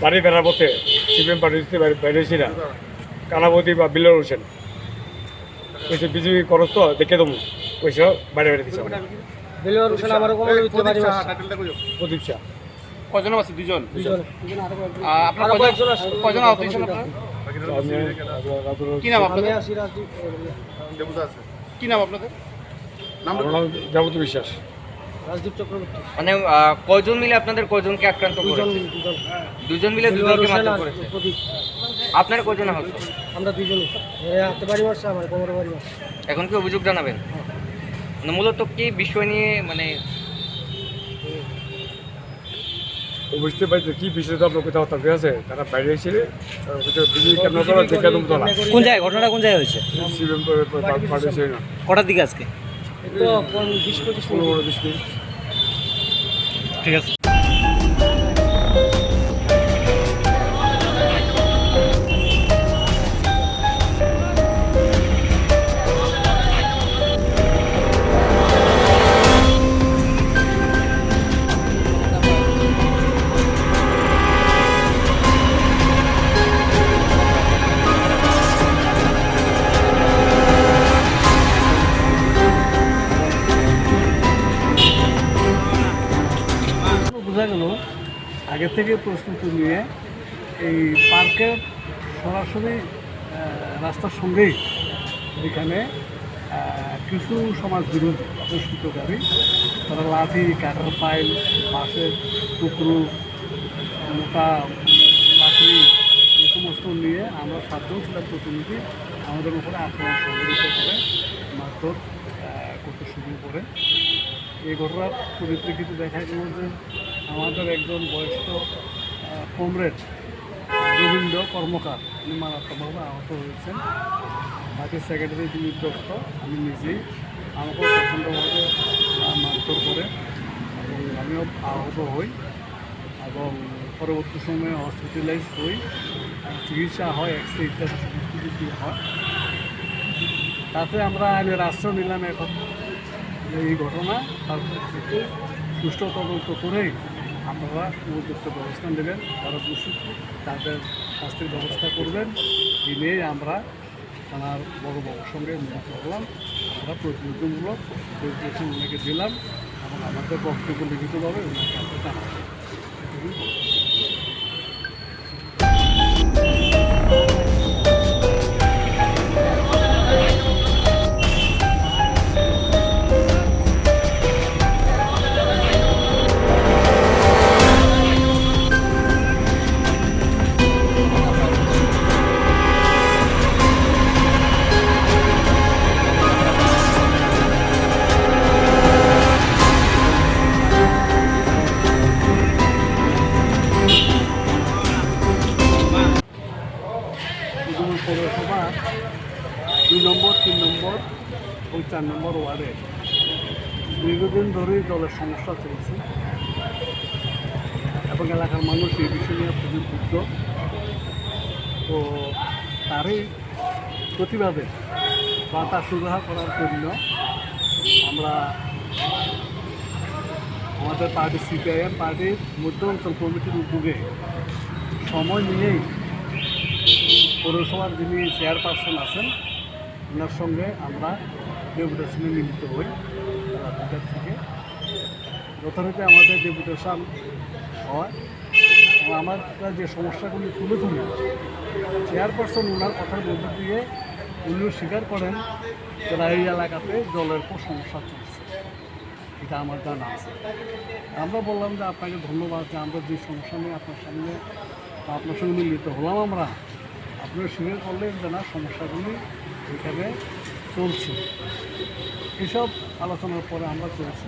বাড়ি ফেরা- ফেরার পথে সিপিএম পার্টি বেরিয়েছি না কানাবতী বা বিল্লার হোসেন। কইছে বিজেপি খরচ তো দেখে দেবো। কইছে বাইরে বেড়ে দিচ্ছে প্রদীপ শাহ কজন আছে? দুজন আপনার কজন আহত হয়েছেন কি নাম আপনাদের? কি নাম আপনাদের? নাম যাবতীয় বিশ্বাস। রাজদীপ চক্রবর্তী। মানে আহ, কয়জন মিলে আপনাদের কয়জনকে আক্রান্ত দুজন করেছে? দুজন। দুজন মিলে দুজনকে মারধর করেছে? প্রদীপ। আপনার কয়জন আহত? আমরা দুজনই এ হাতে বাড়ি মারছে আমার কোমরে বাড়ি মারছে। এখন কি অভিযোগ জানাবেন? মানে মূলত কি বিষয় নিয়ে মানে বুঝতে পারছে কি বিষয় তো আপনার কোথাও আছে? তারা বাইরে বিজেপি কেন করে দেখে দেবো তো কোন জায়গায়? ঘটনাটা কোন জায়গায় হয়েছে? ছিল কটার দিকে আজকে? ঠিক আছে। থেকে প্রস্তুতি নিয়ে এই পার্কের সরাসরি রাস্তার সঙ্গেই এখানে কিছু সমাজ বিরোধী দুষ্কৃতকারী তারা লাঠি কাঠের পাইল, বাঁশের টুকরো মোটা লাঠি, এই সমস্ত নিয়ে আমরা সাতজন ছিলাম প্রতিনিধি আমাদের উপরে আক্রমণ সংঘটিত করে, মারধর করতে শুরু করে। এই ঘটনার পরিপ্রেক্ষিতে দেখা গেল যে আমাদের একজন বয়স্ক কমরেড রবীন্দ্র কর্মকার, উনি মারাত্মকভাবে আহত হয়েছেন। বাকি সেক্রেটারি দিলীপ দত্ত আমি নিজেই। আমাকেও প্রচণ্ডভাবে মারধর করে এবং আমিও আহত হই এবং পরবর্তী সময়ে হসপিটালাইজ হই। চিকিৎসা হয় এক্স রে ইত্যাদি হয়। তাতে আমরা আইনের আশ্রয় নিলাম এখন। এই ঘটনা তার থেকে সুষ্ঠু তদন্ত করেই আপনারা উপযুক্ত ব্যবস্থা নেবেন, যারা দোষী, তাদের শাস্তির ব্যবস্থা করবেন। এই নিয়ে আমরা থানার বড় বাবুর সঙ্গে মিলিত হলাম। আমরা প্রতিনিধিমূলক প্রেসক্রিপশন ওনাকে দিলাম এবং আমাদের বক্তব্য লিখিতভাবে ওনাকে আমরা জানাব দুই নম্বর, তিন নম্বর ও চার নম্বর ওয়ার্ডে। দীর্ঘদিন ধরেই জলের সমস্যা চলছে। এবং এলাকার মানুষ এই বিষয় নিয়ে খুবই ক্ষুব্ধ। তো তারই প্রতিবাদে বা তার সুরাহা করার জন্য আমরা আমাদের পার্টি সিপিআইএম পার্টির মধ্য অঞ্চল কমিটির উদ্যোগে সময় নিয়েই পৌরসভার যিনি চেয়ারপারসন আছেন ওনার সঙ্গে আমরা ডেপুটেশনে মিলিত হই বেলা থেকে। যথারীতি আমাদের ডেপুটেশন হয়। এবং আমরা যে সমস্যাগুলি তুলে ধরি, চেয়ারপারসন ওনার কথার মধ্যে দিয়ে উনিও স্বীকার করেন যে এই এলাকাতে জলের খুব সমস্যা চলছে। এটা আমার জানা আছে। আমরা বললাম যে আপনাকে ধন্যবাদ যে আমরা যে সমস্যা নিয়ে আপনার সামনে আপনার সঙ্গে মিলিত হলাম আমরা। আপনারা স্বীকার করলেন যে না, সমস্যাগুলি এখানে চলছে। এসব আলোচনার পরে আমরা চলছি।